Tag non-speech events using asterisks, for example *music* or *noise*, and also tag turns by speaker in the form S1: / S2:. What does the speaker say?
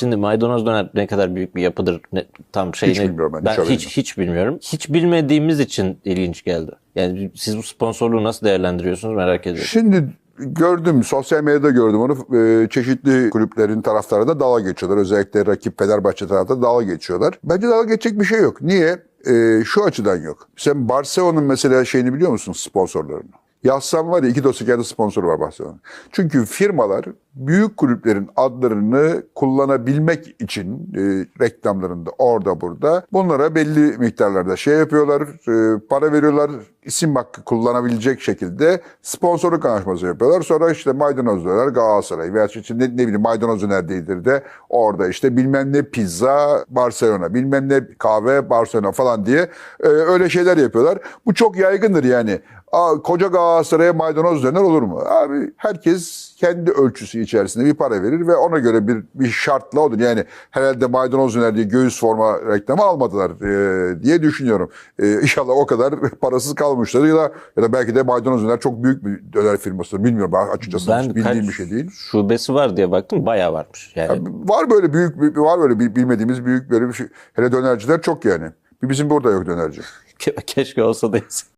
S1: Şimdi maydanoz döner ne kadar büyük bir yapıdır ne, tam şeyini
S2: bilmiyorum ben, hiç
S1: ben hiç
S2: yok.
S1: hiç bilmiyorum. Hiç bilmediğimiz için ilginç geldi. Yani siz bu sponsorluğu nasıl değerlendiriyorsunuz merak ediyorum.
S2: Şimdi gördüm, sosyal medyada gördüm onu. Ee, çeşitli kulüplerin taraftarı da dalga geçiyorlar. Özellikle rakip Fenerbahçe taraftarı dalga geçiyorlar. Bence dalga geçecek bir şey yok. Niye? Ee, şu açıdan yok. Sen Barcelona'nın mesela şeyini biliyor musun sponsorlarını? Yazsam var ya iki dosya kendi sponsoru var Barcelona'nın. Çünkü firmalar büyük kulüplerin adlarını kullanabilmek için e, reklamlarında orada burada bunlara belli miktarlarda şey yapıyorlar, e, para veriyorlar, isim hakkı kullanabilecek şekilde sponsorluk anlaşması yapıyorlar. Sonra işte maydanoz döner Galatasaray veya işte ne, ne bileyim maydanoz döner değildir de orada işte bilmem ne pizza Barcelona, bilmem ne kahve Barcelona falan diye e, öyle şeyler yapıyorlar. Bu çok yaygındır yani. Aa, koca Galatasaray'a maydanoz döner olur mu? Abi herkes kendi ölçüsü içerisinde bir para verir ve ona göre bir bir şartla odur. Yani herhalde maydanoz döner diye göğüs forma reklamı almadılar e, diye düşünüyorum. E, inşallah o kadar *laughs* parasız kalmışlar ya da ya da belki de maydanoz döner çok büyük bir döner firması. Bilmiyorum ben açıkçası hiç bildiğim bir şey değil.
S1: Şubesi var diye baktım bayağı varmış. Yani
S2: Var böyle büyük var böyle bil- bilmediğimiz büyük böyle bir şey. Hele dönerciler çok yani. Bizim burada yok dönerci. *laughs*
S1: keşke olsa da